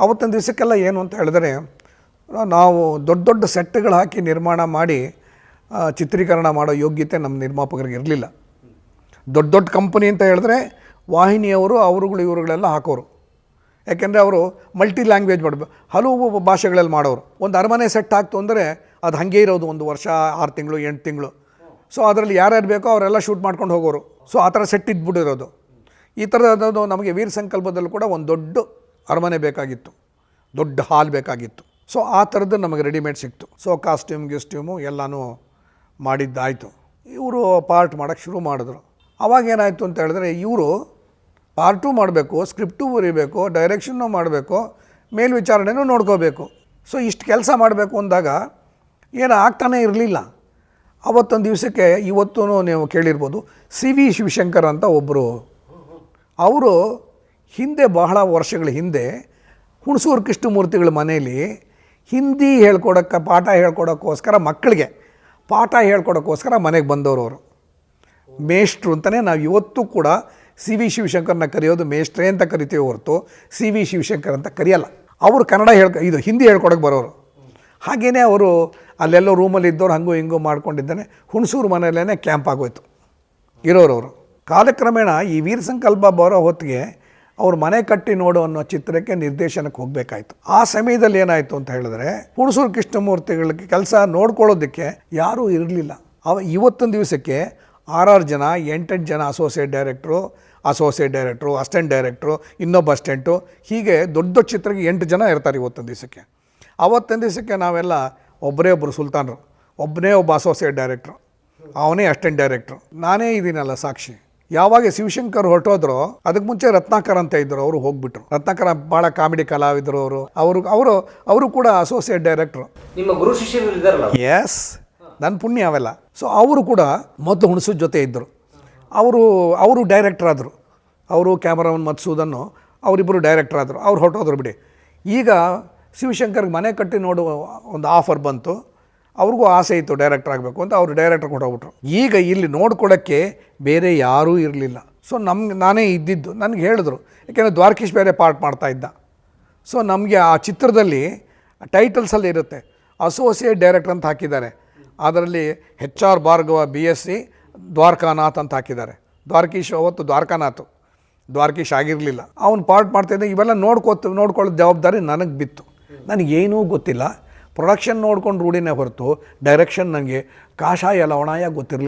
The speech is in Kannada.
ಅವತ್ತಿನ ದಿವಸಕ್ಕೆಲ್ಲ ಏನು ಅಂತ ಹೇಳಿದ್ರೆ, ನಾವು ದೊಡ್ಡ ದೊಡ್ಡ ಸೆಟ್ಗಳು ಹಾಕಿ ನಿರ್ಮಾಣ ಮಾಡಿ ಚಿತ್ರೀಕರಣ ಮಾಡೋ ಯೋಗ್ಯತೆ ನಮ್ಮ ನಿರ್ಮಾಪಕರಿಗೆ ಇರಲಿಲ್ಲ. ದೊಡ್ಡ ದೊಡ್ಡ ಕಂಪನಿ ಅಂತ ಹೇಳಿದ್ರೆ ವಾಹಿನಿಯವರು, ಅವರುಗಳು, ಇವರುಗಳೆಲ್ಲ ಹಾಕೋರು. ಯಾಕೆಂದರೆ ಅವರು ಮಲ್ಟಿ ಲ್ಯಾಂಗ್ವೇಜ್ ಮಾಡಬೇಕು ಹಲವು ಭಾಷೆಗಳಲ್ಲಿ ಮಾಡೋರು. ಒಂದು ಅರಮನೆ ಸೆಟ್ ಆಗ್ತು ಅಂದರೆ ಅದು ಹಾಗೆ ಇರೋದು, ಒಂದು ವರ್ಷ, ಆರು ತಿಂಗಳು, ಎಂಟು ತಿಂಗಳು. ಸೊ, ಅದರಲ್ಲಿ ಯಾರ್ಯಾರು ಬೇಕೋ ಅವರೆಲ್ಲ ಶೂಟ್ ಮಾಡ್ಕೊಂಡು ಹೋಗೋರು. ಸೊ, ಆ ಥರ ಸೆಟ್ ಇದ್ಬಿಟ್ಟಿರೋದು. ಈ ಥರದ್ದು ನಮಗೆ ವೀರ ಸಂಕಲ್ಪದಲ್ಲೂ ಕೂಡ ಒಂದು ದೊಡ್ಡ ಅರಮನೆ ಬೇಕಾಗಿತ್ತು, ದೊಡ್ಡ ಹಾಲ್ ಬೇಕಾಗಿತ್ತು. ಸೊ ಆ ಥರದ್ದು ನಮಗೆ ರೆಡಿಮೇಡ್ ಸಿಕ್ತು. ಸೊ ಕಾಸ್ಟ್ಯೂಮ್ ಗಿಸ್ಟ್ಯೂಮು ಎಲ್ಲನೂ ಮಾಡಿದ್ದಾಯಿತು. ಇವರು ಪಾರ್ಟ್ ಮಾಡೋಕ್ಕೆ ಶುರು ಮಾಡಿದ್ರು. ಅವಾಗ ಏನಾಯಿತು ಅಂತ ಹೇಳಿದ್ರೆ, ಇವರು ಪಾರ್ಟು ಮಾಡಬೇಕು ಸ್ಕ್ರಿಪ್ಟು ಬರೀಬೇಕು ಡೈರೆಕ್ಷನ್ನು ಮಾಡಬೇಕು, ಮೇಲ್ವಿಚಾರಣೆನೂ ನೋಡ್ಕೋಬೇಕು. ಸೊ ಇಷ್ಟು ಕೆಲಸ ಮಾಡಬೇಕು ಅಂದಾಗ ಏನು ಆಗ್ತಾನೇ ಇರಲಿಲ್ಲ. ಅವತ್ತೊಂದು ದಿವಸಕ್ಕೆ ಇವತ್ತೂ ನೀವು ಕೇಳಿರ್ಬೋದು, ಸಿ ವಿ ಶಿವಶಂಕರ್ ಅಂತ ಒಬ್ಬರು ಅವರು ಹಿಂದೆ ಬಹಳ ವರ್ಷಗಳ ಹಿಂದೆ ಹುಣಸೂರು ಕೃಷ್ಣಮೂರ್ತಿಗಳ ಮನೆಯಲ್ಲಿ ಹಿಂದಿ ಹೇಳ್ಕೊಡೋಕ್ಕೆ, ಪಾಠ ಹೇಳ್ಕೊಡೋಕ್ಕೋಸ್ಕರ ಮಕ್ಕಳಿಗೆ, ಪಾಠ ಹೇಳ್ಕೊಡೋಕ್ಕೋಸ್ಕರ ಮನೆಗೆ ಬಂದವರು ಅವರು. ಮೇಷ್ಟ್ರು ಅಂತಲೇ ನಾವು ಇವತ್ತು ಕೂಡ ಸಿ ವಿ ಶಿವಶಂಕರ್ನ ಕರೆಯೋದು ಮೇಷ್ಟ್ರೇ ಅಂತ ಕರಿತೀವಿ ಹೊರತು ಸಿ ವಿ ಶಿವಶಂಕರ್ ಅಂತ ಕರೆಯಲ್ಲ. ಅವರು ಕನ್ನಡ ಹೇಳ್ಕೊ, ಇದು ಹಿಂದಿ ಹೇಳ್ಕೊಡೋಕೆ ಬರೋರು. ಹಾಗೆಯೇ ಅವರು ಅಲ್ಲೆಲ್ಲೋ ರೂಮಲ್ಲಿ ಇದ್ದವ್ರು ಹಂಗೂ ಹಿಂಗೂ ಮಾಡ್ಕೊಂಡಿದ್ದಾನೆ, ಹುಣಸೂರು ಮನೆಯಲ್ಲೇ ಕ್ಯಾಂಪ್ ಆಗೋಯ್ತು. ಇರೋರು ಅವರು. ಕಾಲಕ್ರಮೇಣ ಈ ವೀರ ಸಂಕಲ್ಪ ಬರೋ ಹೊತ್ತಿಗೆ ಅವ್ರು ಮನೆ ಕಟ್ಟಿ ನೋಡು ಅನ್ನೋ ಚಿತ್ರಕ್ಕೆ ನಿರ್ದೇಶನಕ್ಕೆ ಹೋಗಬೇಕಾಯ್ತು. ಆ ಸಮಯದಲ್ಲಿ ಏನಾಯಿತು ಅಂತ ಹೇಳಿದ್ರೆ, ಹುಣಸೂರು ಕೃಷ್ಣಮೂರ್ತಿಗಳಿಗೆ ಕೆಲಸ ನೋಡ್ಕೊಳ್ಳೋದಕ್ಕೆ ಯಾರೂ ಇರಲಿಲ್ಲ. ಅವ ಇವತ್ತೊಂದು ದಿವಸಕ್ಕೆ ಆರಾರು ಜನ, ಎಂಟೆಂಟು ಜನ associate director associate director assistant director ಇನ್ನೊಬ್ಬ ಅಸ್ಟೆಂಟು ಹೀಗೆ ದೊಡ್ಡ ದೊಡ್ಡ ಚಿತ್ರಕ್ಕೆ ಎಂಟು ಜನ ಇರ್ತಾರೆ ಇವತ್ತೊಂದು ದಿವಸಕ್ಕೆ. ಅವತ್ತೊಂದು ದಿವಸಕ್ಕೆ ನಾವೆಲ್ಲ ಒಬ್ಬರೇ ಒಬ್ಬರು ಸುಲ್ತಾನರು. ಒಬ್ಬನೇ ಒಬ್ಬ ಅಸೋಸಿಯೇಟ್ ಡೈರೆಕ್ಟ್ರು ಅವನೇ ಅಸ್ಟೆಂಟ್ ಡೈರೆಕ್ಟ್ರು ನಾನೇ ಇದ್ದೀನಲ್ಲ ಸಾಕ್ಷಿ. ಯಾವಾಗ ಶಿವಶಂಕರ್ ಹೊರಟೋದ್ರು ಅದಕ್ಕೆ ಮುಂಚೆ ರತ್ನಾಕರ್ ಅಂತ ಇದ್ರು ಅವರು ಹೋಗ್ಬಿಟ್ರು. ರತ್ನಾಕರ ಬಹಳ ಕಾಮಿಡಿ ಕಲಾವಿದರು ಅವರು. ಅವರು ಅವರು ಅವರು ಕೂಡ ಅಸೋಸಿಯೇಟ್ ಡೈರೆಕ್ಟ್ರು ನಿಮ್ಮ ಗುರು ಶಿಷ್ಯರು ಇದ್ದಾರಲ್ಲ ಎಸ್ ನನ್ನ ಪುಣ್ಯ ಅವೆಲ್ಲ. ಸೊ ಅವರು ಕೂಡ ಮೊದಲು ಹುಣಸು ಜೊತೆ ಇದ್ದರು ಅವರು ಅವರು ಡೈರೆಕ್ಟರ್ ಆದರು. ಅವರು ಕ್ಯಾಮರಾಮನ್ ಮತ್ಸೂದನ್ನು ಅವರಿಬ್ಬರು ಡೈರೆಕ್ಟರ್ ಆದರು. ಅವ್ರು ಹೊರಟೋದ್ರು ಬಿಡಿ. ಈಗ ಶಿವಶಂಕರ್ಗೆ ಮನೆ ಕಟ್ಟಿ ನೋಡುವ ಒಂದು ಆಫರ್ ಬಂತು. ಅವ್ರಿಗೂ ಆಸೆ ಇತ್ತು ಡೈರೆಕ್ಟರ್ ಆಗಬೇಕು ಅಂತ ಅವರು ಡೈರೆಕ್ಟರ್ ಕೊಟ್ಟೋಗ್ಬಿಟ್ರು ಈಗ ಇಲ್ಲಿ ನೋಡ್ಕೊಳ್ಳೋಕ್ಕೆ ಬೇರೆ ಯಾರೂ ಇರಲಿಲ್ಲ. ಸೊ ನಮ್ಗೆ ನಾನೇ ಇದ್ದಿದ್ದು. ನನಗೆ ಹೇಳಿದ್ರು. ಯಾಕೆಂದರೆ ದ್ವಾರಕೀಶ್ ಬೇರೆ ಪಾರ್ಟ್ ಮಾಡ್ತಾ ಇದ್ದ. ಸೊ ನಮಗೆ ಆ ಚಿತ್ರದಲ್ಲಿ ಟೈಟಲ್ಸಲ್ಲಿ ಇರುತ್ತೆ. ಅಸೋಸಿಯೇಟ್ ಡೈರೆಕ್ಟರ್ ಅಂತ ಹಾಕಿದ್ದಾರೆ. ಅದರಲ್ಲಿ H R Bhargava B S C Dwarakanath ಅಂತ ಹಾಕಿದ್ದಾರೆ. ದ್ವಾರಕೀಶ್ ಅವತ್ತು ದ್ವಾರಕಾನಾಥ್. ದ್ವಾರಕೀಶ್ ಆಗಿರಲಿಲ್ಲ. ಅವ್ನು ಪಾರ್ಟ್ ಮಾಡ್ತಾಯಿದ್ದೆ ಇವೆಲ್ಲ ನೋಡ್ಕೋತ, ನೋಡ್ಕೊಳ್ಳೋ ಜವಾಬ್ದಾರಿ ನನಗೆ ಬಿತ್ತು. ನನಗೇನೂ ಗೊತ್ತಿಲ್ಲ. ಪ್ರೊಡಕ್ಷನ್ ನೋಡ್ಕೊಂಡು ರೂಢಿನೇ ಹೊರತು ಡೈರೆಕ್ಷನ್ ನನಗೆ ಕಾಷಾಯ ಲವಣಾಯ ಗೊತ್ತಿರಲಿಲ್ಲ.